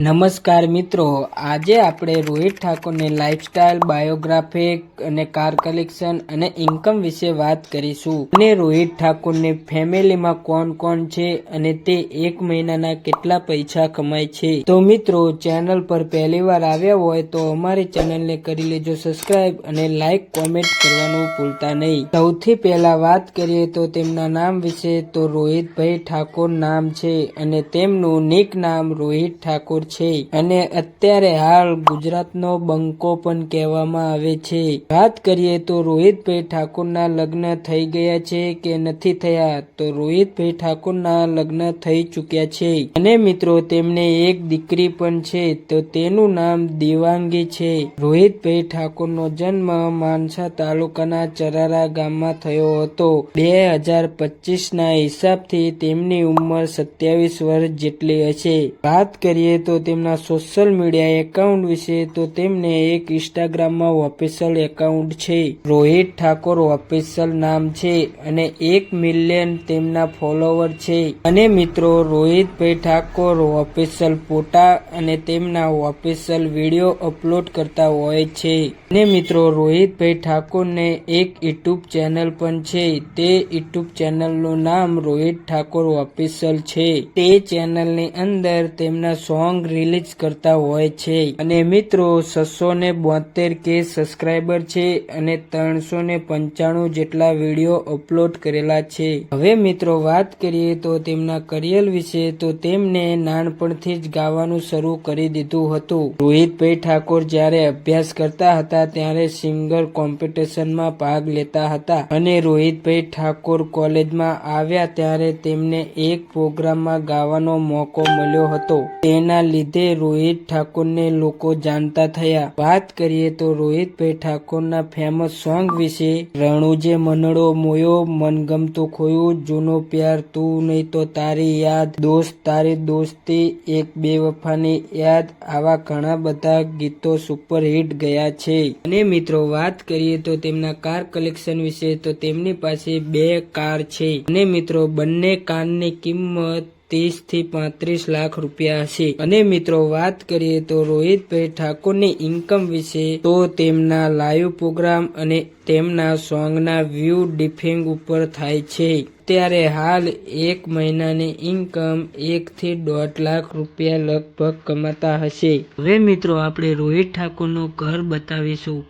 નમસ્કાર મિત્રો, આજે આપણે રોહિત ઠાકોરની લાઇફસ્ટાઇલ બાયોગ્રાફિક અને કાર કલેક્શન અને ઇન્કમ વિશે વાત કરીશું. અને રોહિત ઠાકોરની ફેમિલીમાં કોણ કોણ છે અને તે એક મહિનાના કેટલા પૈસા કમાય છે? તો મિત્રો, ચેનલ પર પહેલી વાર આવ્યા હોય તો અમારી ચેનલને કરી લેજો સબસ્ક્રાઇબ અને લાઇક કોમેન્ટ કરવાનું ભૂલતા નહીં. સૌથી પહેલા વાત કરીએ તો તેમના નામ વિશે. તો રોહિતભાઈ ઠાકોર નામ છે અને તેમનું નિક નામ રોહિત ઠાકોર છે. અને અત્યારે હાલ ગુજરાતનો બંકો પણ કહેવામાં આવે છે. વાત કરીએ તો રોહિતભાઈ ઠાકોરના લગ્ન થઈ ગયા છે કે નથી થયા? તો રોહિતભાઈ ઠાકોરના લગ્ન થઈ ચૂક્યા છે. અને મિત્રો, તેમને એક દીકરી પણ છે, તો તેનું નામ દેવાંગી છે. રોહિતભાઈ ઠાકોરનો જન્મ માનસા તાલુકાના ચરારા ગામમાં થયો હતો. બે હજાર પચીસના હિસાબથી તેમની ઉંમર સત્યાવીસ વર્ષ જેટલી હશે. વાત કરીએ તો તેમના સોશિયલ મીડિયા એકાઉન્ટ વિશે, તો તેમને એક ઇન્સ્ટાગ્રામમાં ઓફિશિયલ એકાઉન્ટ છે. રોહિત ઠાકોર ઓફિશિયલ નામ છે અને એક મિલિયન તેમના ફોલોવર છે. અને મિત્રો, રોહિતભાઈ ઠાકોર ઓફિશિયલ ફોટા અને તેમના ઓફિશિયલ વીડિયો અપલોડ કરતા હોય છે. અને મિત્રો, રોહિતભાઈ ઠાકોરને એક યુટ્યુબ ચેનલ પણ છે. તે યુટ્યુબ ચેનલનું નામ રોહિત ઠાકોર ઓફિશિયલ છે. તે ચેનલની અંદર તેમના સોંગ રિલીઝ કરતા હોય છે. અને મિત્રો, છસો ને બોતેર કે સબસ્ક્રાઈબર છે અને ત્રણસો ને પંચાણું જેટલા વીડિયો અપલોડ કરેલા છે. હવે મિત્રો, વાત કરીએ તો તેમના કરિયર વિશે, તો તેમને નાનપણથી જ ગાવાનું શરૂ કરી દીધું હતું. રોહિતભાઈ ઠાકોર જ્યારે અભ્યાસ કરતા હતા, ત્યારે સિંગર કોમ્પિટિશનમાં ભાગ લેતા હતા. અને રોહિતભાઈ ઠાકોર કોલેજમાં આવ્યા ત્યારે તેમને એક પ્રોગ્રામમાં ગાવાનો મોકો મળ્યો હતો. તેના લીધે રોહિત ઠાકોરને લોકો જાણતા થયા. વાત કરીએ તો રોહિતભાઈ ઠાકોરના ફેમસ સોંગ વિશે. રણુજે મનડો મોયો મનગમતું ખોયું, જૂનો પ્યાર તું નહીં તો તારી યાદ. દોસ્ત, તારી દોસ્તી, એક બે વફાની યાદ. આવા ઘણા બધા ગીતો સુપરહિટ ગયા છે. અને મિત્રો, વાત કરીએ તો તેમના કાર કલેક્શન વિશે, તો તેમની પાસે બે કાર છે. અને મિત્રો, બંને કારની કિંમત ત્રીસથી પાંત્રીસ લાખ રૂપિયા હશે અને મિત્રો, વાત કરીએ તો રોહિતભાઈ ઠાકોરની ઇન્કમ વિશે, તો તેમના લાઈવ પ્રોગ્રામ અને તેમના સોંગના વ્યૂ ડિફિંગ ઉપર થાય છે. ત્યારે હાલ એક મહિનાની ઇન્કમ એક થી દોઢ લાખ રૂપિયા લગભગ કમાતા હશે. હવે મિત્રો, આપણે રોહિત ઠાકોરનું ઘર બતાવીશું.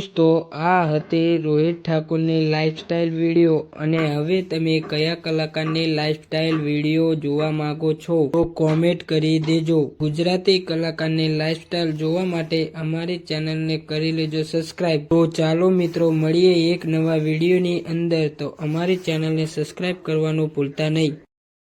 દોસ્તો આ હતી રોહિત ઠાકુરની લાઇફસ્ટાઇલ વીડિયો અને હવે તમે કયા કલાકારની લાઈફસ્ટાઈલ વીડિયો જોવા માંગો છો, તો કોમેન્ટ કરી દેજો. ગુજરાતી કલાકારની લાઇફસ્ટાઇલ જોવા માટે અમારી ચેનલને કરી લેજો સબસ્ક્રાઇબ તો ચાલો મિત્રો, મળીએ એક નવા વિડીયોની અંદર. તો અમારી ચેનલને સબસ્ક્રાઇબ કરવાનું ભૂલતા નહીં.